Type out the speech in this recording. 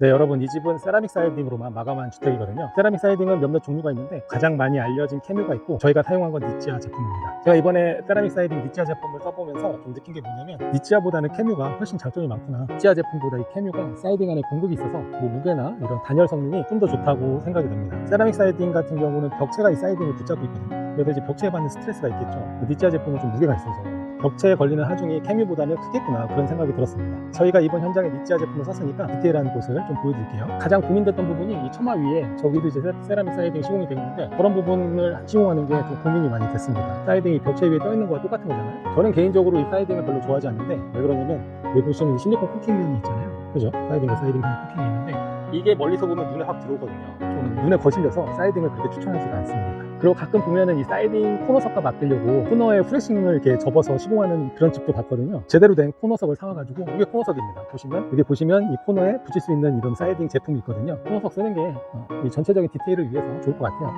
네 여러분 이 집은 세라믹 사이딩으로만 마감한 주택이거든요. 세라믹 사이딩은 몇몇 종류가 있는데 가장 많이 알려진 캐뮤가 있고 저희가 사용한 건 니치아 제품입니다. 제가 이번에 세라믹 사이딩 니치아 제품을 써보면서 좀 느낀 게 뭐냐면 니치아보다는 캐뮤가 훨씬 장점이 많구나. 니치아 제품보다 이 캐뮤가 사이딩 안에 공급이 있어서 뭐 무게나 이런 단열 성능이 좀 더 좋다고 생각이 됩니다. 세라믹 사이딩 같은 경우는 벽체가 이 사이딩을 붙잡고 있거든요. 그래서 이제 벽체에 받는 스트레스가 있겠죠. 니치아 제품은 좀 무게가 있어서 벽체에 걸리는 하중이 캐뮤보다는 크겠구나 그런 생각이 들었습니다. 저희가 이번 현장에 니치아 제품을 썼으니까 디테일한 곳을 좀 보여드릴게요. 가장 고민됐던 부분이 이 처마 위에 저기도 이제 세- 세라믹 사이딩 시공이 되어 있는데 그런 부분을 시공하는 게 좀 고민이 많이 됐습니다. 사이딩이 벽체 위에 떠 있는 거와 똑같은 거잖아요. 저는 개인적으로 이 사이딩을 별로 좋아하지 않는데 왜 그러냐면 여기 보시면 이 실리콘 코팅면이 있잖아요. 그죠? 사이딩과 사이딩 사이 코팅이 있는데 이게 멀리서 보면 눈에 확 들어오거든요. 좀 눈에 거슬려서 사이딩을 그렇게 추천하지가 않습니다. 그리고 가끔 보면은 이 사이딩 코너석과 맡기려고 코너에 후레싱을 이렇게 접어서 시공하는 그런 집도 봤거든요. 제대로 된 코너석을 사와가지고 이게 코너석입니다. 보시면 여기 보시면 이 코너에 붙일 수 있는 이런 사이딩 제품이 있거든요. 코너석 쓰는 게 어, 이 전체적인 디테일을 위해서 좋을 것 같아요.